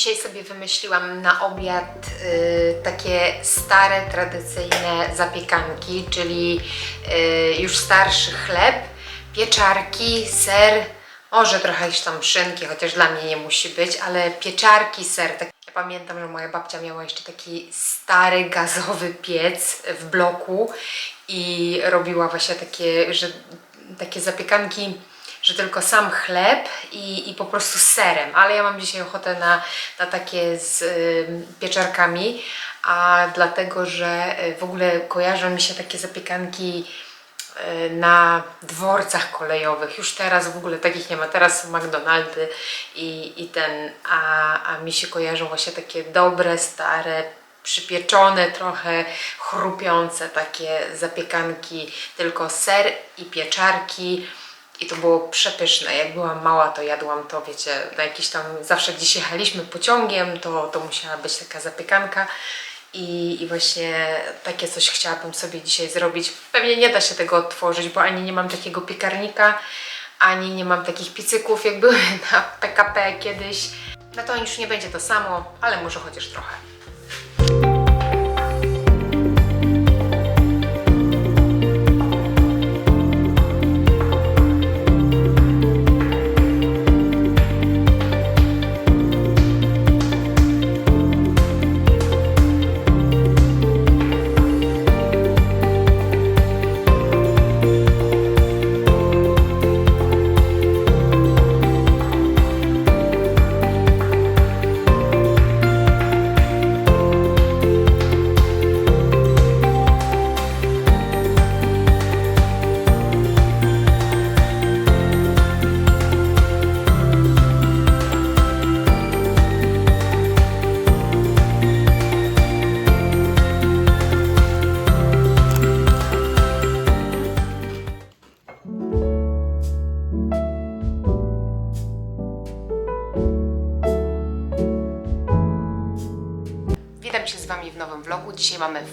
Dzisiaj sobie wymyśliłam na obiad y, takie stare, tradycyjne zapiekanki, czyli y, już starszy chleb, pieczarki, ser, może trochę jakieś tam szynki, chociaż dla mnie nie musi być, ale pieczarki, ser. Tak, ja pamiętam, że moja babcia miała jeszcze taki stary, gazowy piec w bloku i robiła właśnie takie, że, takie zapiekanki że tylko sam chleb i, i po prostu serem, ale ja mam dzisiaj ochotę na, na takie z y, pieczarkami, a dlatego, że y, w ogóle kojarzą mi się takie zapiekanki y, na dworcach kolejowych. Już teraz w ogóle takich nie ma. Teraz są McDonaldy i, i ten, a, a mi się kojarzą właśnie takie dobre, stare, przypieczone, trochę chrupiące takie zapiekanki, tylko ser i pieczarki. I to było przepyszne. Jak byłam mała, to jadłam to, wiecie, na jakiś tam, zawsze gdzieś jechaliśmy pociągiem, to, to musiała być taka zapiekanka. I, I właśnie takie coś chciałabym sobie dzisiaj zrobić. Pewnie nie da się tego odtworzyć, bo ani nie mam takiego piekarnika, ani nie mam takich piecyków, jak były na PKP kiedyś. No to już nie będzie to samo, ale może chociaż trochę.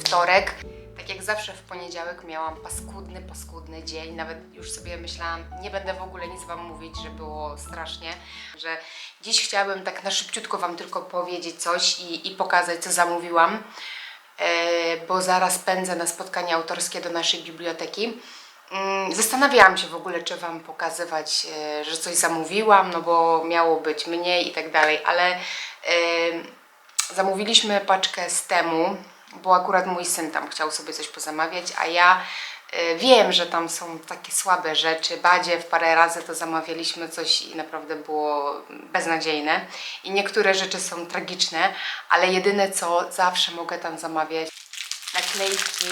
Wtorek. Tak jak zawsze w poniedziałek miałam paskudny, paskudny dzień. Nawet już sobie myślałam, nie będę w ogóle nic Wam mówić, że było strasznie. Że dziś chciałabym tak na szybciutko Wam tylko powiedzieć coś i, i pokazać, co zamówiłam. E, bo zaraz pędzę na spotkanie autorskie do naszej biblioteki. Mm, Zastanawiałam się w ogóle, czy Wam pokazywać, e, że coś zamówiłam, no bo miało być mniej i tak dalej, ale e, zamówiliśmy paczkę z temu, bo akurat mój syn tam chciał sobie coś pozamawiać, a ja e, wiem, że tam są takie słabe rzeczy. Badzie w parę razy to zamawialiśmy coś i naprawdę było beznadziejne. I niektóre rzeczy są tragiczne, ale jedyne co zawsze mogę tam zamawiać naklejki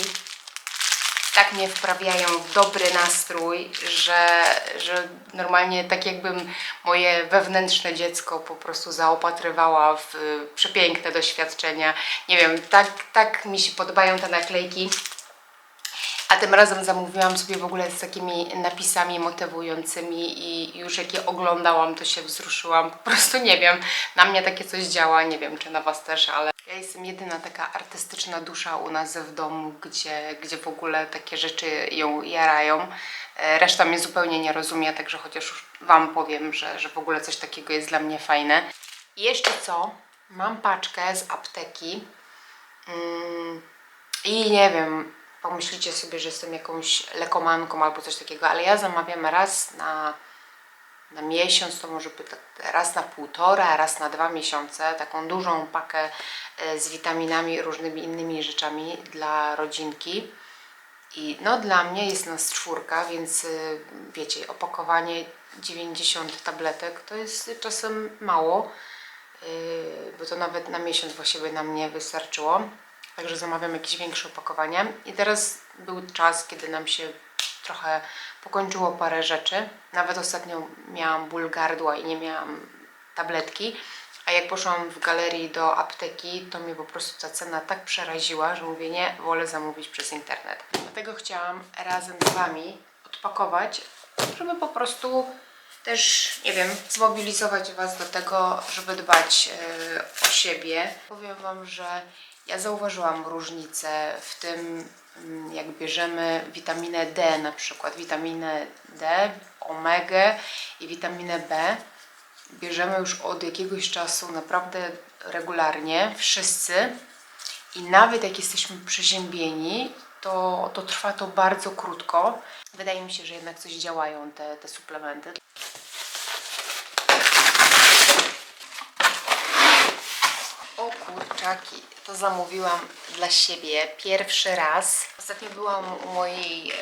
tak mnie wprawiają w dobry nastrój, że, że normalnie tak jakbym moje wewnętrzne dziecko po prostu zaopatrywała w przepiękne doświadczenia. Nie wiem, tak, tak mi się podobają te naklejki. A tym razem zamówiłam sobie w ogóle z takimi napisami motywującymi i już jak je oglądałam, to się wzruszyłam. Po prostu nie wiem, na mnie takie coś działa, nie wiem czy na Was też, ale ja jestem jedyna taka artystyczna dusza u nas w domu, gdzie, gdzie w ogóle takie rzeczy ją jarają. E, Reszta mnie zupełnie nie rozumie, także chociaż już Wam powiem, że, że w ogóle coś takiego jest dla mnie fajne. I jeszcze co? Mam paczkę z apteki. Mm, I nie wiem, pomyślicie sobie, że jestem jakąś lekomanką albo coś takiego, ale ja zamawiam raz na, na miesiąc, to może być raz na półtora, raz na dwa miesiące, taką dużą pakę e, z witaminami i różnymi innymi rzeczami dla rodzinki. I no dla mnie jest nas czwórka, więc y, wiecie, opakowanie 90 tabletek to jest czasem mało, y, bo to nawet na miesiąc właściwie nam nie wystarczyło. Także zamawiam jakieś większe opakowanie. I teraz był czas, kiedy nam się trochę pokończyło parę rzeczy. Nawet ostatnio miałam ból gardła i nie miałam tabletki. A jak poszłam w galerii do apteki, to mnie po prostu ta cena tak przeraziła, że mówię nie, wolę zamówić przez internet. Dlatego chciałam razem z Wami odpakować, żeby po prostu też, nie wiem, zmobilizować Was do tego, żeby dbać e, o siebie. Powiem Wam, że ja zauważyłam różnicę w tym, mm, jak bierzemy witaminę D na przykład, witaminę D, omegę i witaminę B bierzemy już od jakiegoś czasu naprawdę regularnie, wszyscy. I nawet jak jesteśmy przeziębieni, to, to trwa to bardzo krótko. Wydaje mi się, że jednak coś działają te, te suplementy. O kurczaki, to zamówiłam dla siebie pierwszy raz. Ostatnio byłam u mojej e,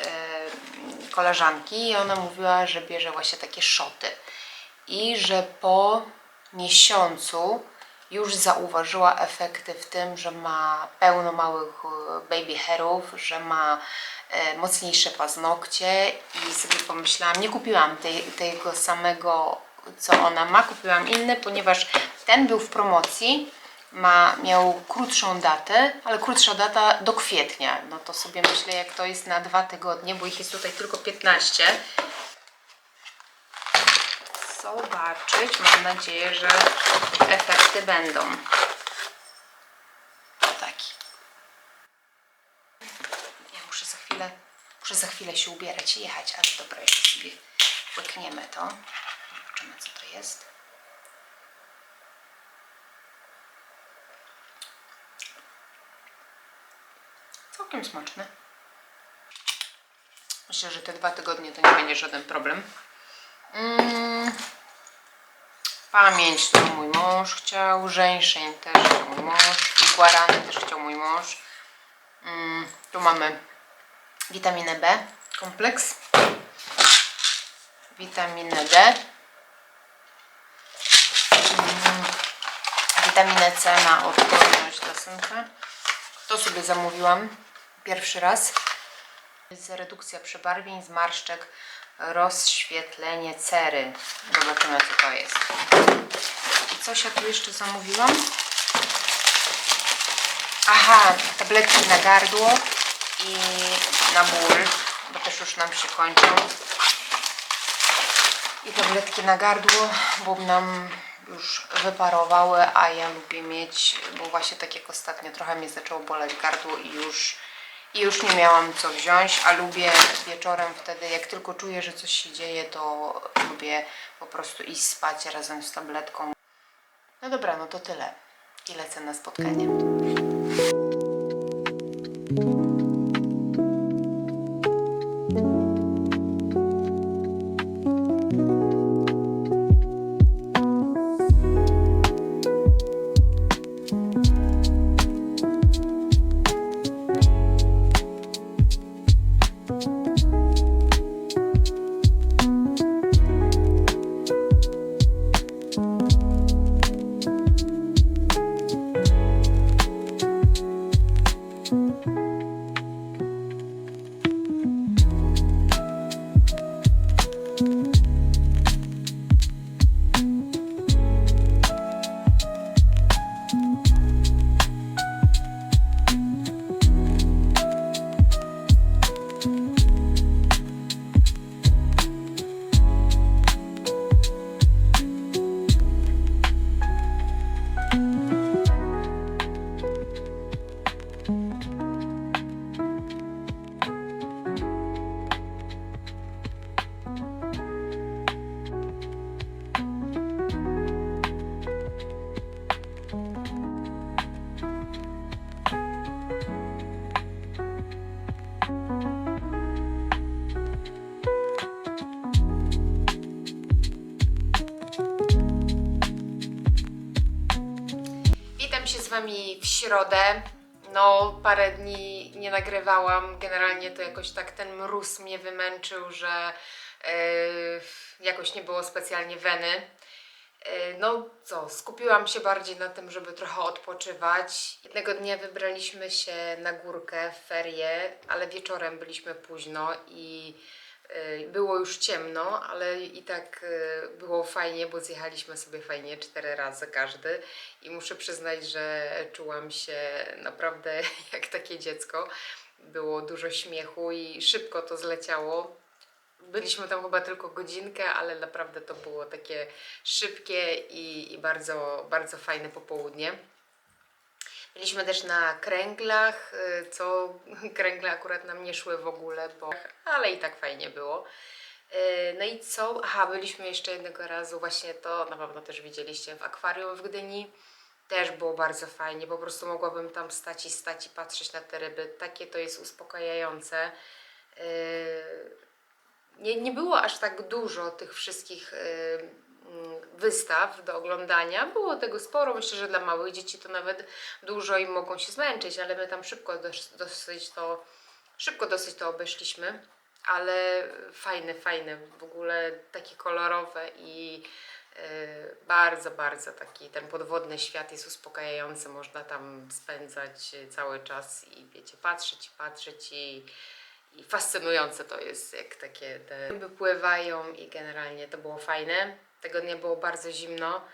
koleżanki i ona mówiła, że bierze właśnie takie szoty. I że po miesiącu już zauważyła efekty w tym, że ma pełno małych e, baby hairów, że ma e, mocniejsze paznokcie i sobie pomyślałam, nie kupiłam tej, tego samego, co ona ma, kupiłam inny, ponieważ ten był w promocji, ma, miał krótszą datę, ale krótsza data do kwietnia. No to sobie myślę, jak to jest na dwa tygodnie, bo ich jest tutaj tylko 15. Zobaczyć, mam nadzieję, że efekty będą. Taki. Ja muszę za chwilę, muszę za chwilę się ubierać i jechać, ale dobra, jeszcze sobie łykniemy to. Zobaczymy, co to jest. Całkiem smaczne. Myślę, że te dwa tygodnie to nie będzie żaden problem. Mm. Pamięć to mój mąż chciał, żeńszeń też chciał mój mąż, i guarany też chciał mój mąż. Mm. Tu mamy witaminę B, kompleks, witaminę D, mm. witaminę C na odporność dla synka. To sobie zamówiłam pierwszy raz. Redukcja przebarwień, zmarszczek, rozświetlenie cery. Zobaczymy co to jest. I coś ja tu jeszcze zamówiłam? Aha, tabletki na gardło i na ból, bo też już nam się kończą. I tabletki na gardło, bo nam już wyparowały, a ja lubię mieć, bo właśnie tak jak ostatnio trochę mnie zaczęło boleć gardło i już, i już nie miałam co wziąć, a lubię wieczorem wtedy, jak tylko czuję, że coś się dzieje, to lubię po prostu iść spać razem z tabletką. No dobra, no to tyle. I lecę na spotkanie. W środę. No, parę dni nie nagrywałam. Generalnie to jakoś tak ten mróz mnie wymęczył, że yy, jakoś nie było specjalnie weny. Yy, no co, skupiłam się bardziej na tym, żeby trochę odpoczywać. Jednego dnia wybraliśmy się na górkę w ferie, ale wieczorem byliśmy późno i było już ciemno, ale i tak yy, było fajnie, bo zjechaliśmy sobie fajnie cztery razy każdy i muszę przyznać, że czułam się naprawdę jak takie dziecko. Było dużo śmiechu i szybko to zleciało. Byliśmy tam chyba tylko godzinkę, ale naprawdę to było takie szybkie i, i bardzo, bardzo fajne popołudnie. Byliśmy też na kręglach, y, co kręgle akurat nam nie szły w ogóle, bo, ale i tak fajnie było. Yy, No i co? Aha, byliśmy jeszcze jednego razu, właśnie to na pewno też widzieliście w akwarium w Gdyni. Też było bardzo fajnie, po prostu mogłabym tam stać i stać i patrzeć na te ryby. Takie to jest uspokajające. Yy, nie, nie było aż tak dużo tych wszystkich wystaw do oglądania. Było tego sporo. Myślę, że dla małych dzieci to nawet dużo i mogą się zmęczyć, ale my tam szybko dos- dosyć to, szybko dosyć to obeszliśmy. Ale fajne, fajne, w ogóle takie kolorowe i yy, bardzo, bardzo taki ten podwodny świat jest uspokajający. Można tam spędzać cały czas i wiecie, patrzeć i patrzeć i i fascynujące to jest, jak takie te ryby pływają i generalnie to było fajne. Tego dnia było bardzo zimno,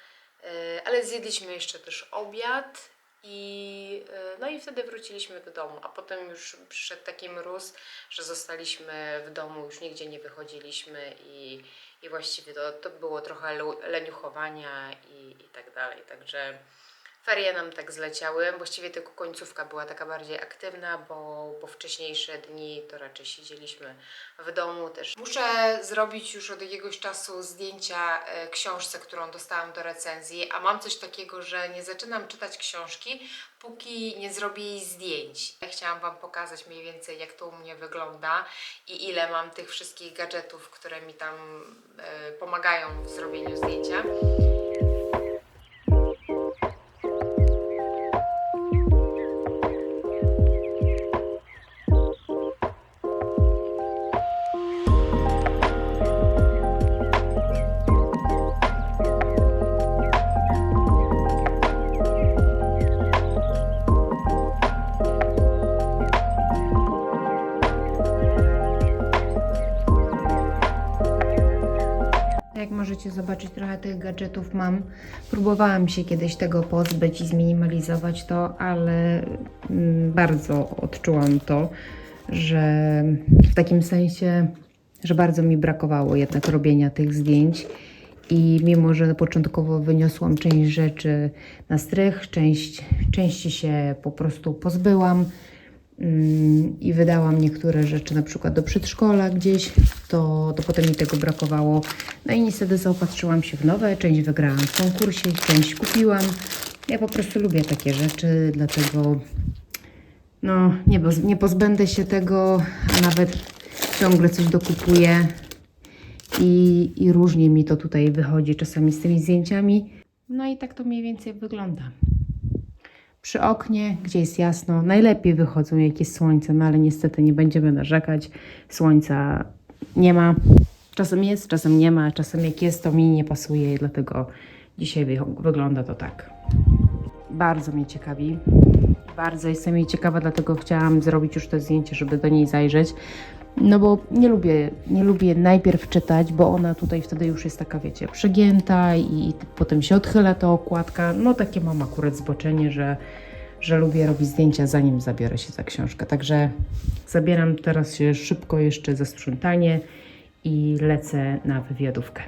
yy, ale zjedliśmy jeszcze też obiad i yy, no i wtedy wróciliśmy do domu, a potem już przyszedł taki mróz, że zostaliśmy w domu, już nigdzie nie wychodziliśmy i, i właściwie to, to było trochę leniuchowania i, i tak dalej, także Ferie nam tak zleciały. Właściwie tylko końcówka była taka bardziej aktywna, bo, bo wcześniejsze dni to raczej siedzieliśmy w domu też. Muszę zrobić już od jakiegoś czasu zdjęcia e, książce, którą dostałam do recenzji, a mam coś takiego, że nie zaczynam czytać książki, póki nie zrobię jej zdjęć. Ja Chciałam Wam pokazać mniej więcej, jak to u mnie wygląda i ile mam tych wszystkich gadżetów, które mi tam e, pomagają w zrobieniu zdjęcia. Zobaczyć, trochę tych gadżetów mam. Próbowałam się kiedyś tego pozbyć i zminimalizować to, ale mm, bardzo odczułam to, że w takim sensie, że bardzo mi brakowało jednak robienia tych zdjęć. I mimo, że początkowo wyniosłam część rzeczy na strych, część, części się po prostu pozbyłam, i wydałam niektóre rzeczy na przykład do przedszkola gdzieś, to, to potem mi tego brakowało. No i niestety zaopatrzyłam się w nowe, część wygrałam w konkursie, część kupiłam. Ja po prostu lubię takie rzeczy, dlatego no, nie, nie pozbędę się tego, a nawet ciągle coś dokupuję i, i różnie mi to tutaj wychodzi czasami z tymi zdjęciami. No i tak to mniej więcej wygląda przy oknie, gdzie jest jasno. Najlepiej wychodzą, jak jest słońce, no ale niestety nie będziemy narzekać. Słońca nie ma. Czasem jest, czasem nie ma, czasem jak jest, to mi nie pasuje dlatego dzisiaj wy- wygląda to tak. Bardzo mnie ciekawi. Bardzo jestem jej ciekawa, dlatego chciałam zrobić już to zdjęcie, żeby do niej zajrzeć. No bo nie lubię, nie lubię najpierw czytać, bo ona tutaj wtedy już jest taka, wiecie, przegięta i, potem się odchyla ta okładka. No takie mam akurat zboczenie, że, że lubię robić zdjęcia zanim zabiorę się za książkę. Także zabieram teraz się szybko jeszcze za sprzątanie i lecę na wywiadówkę.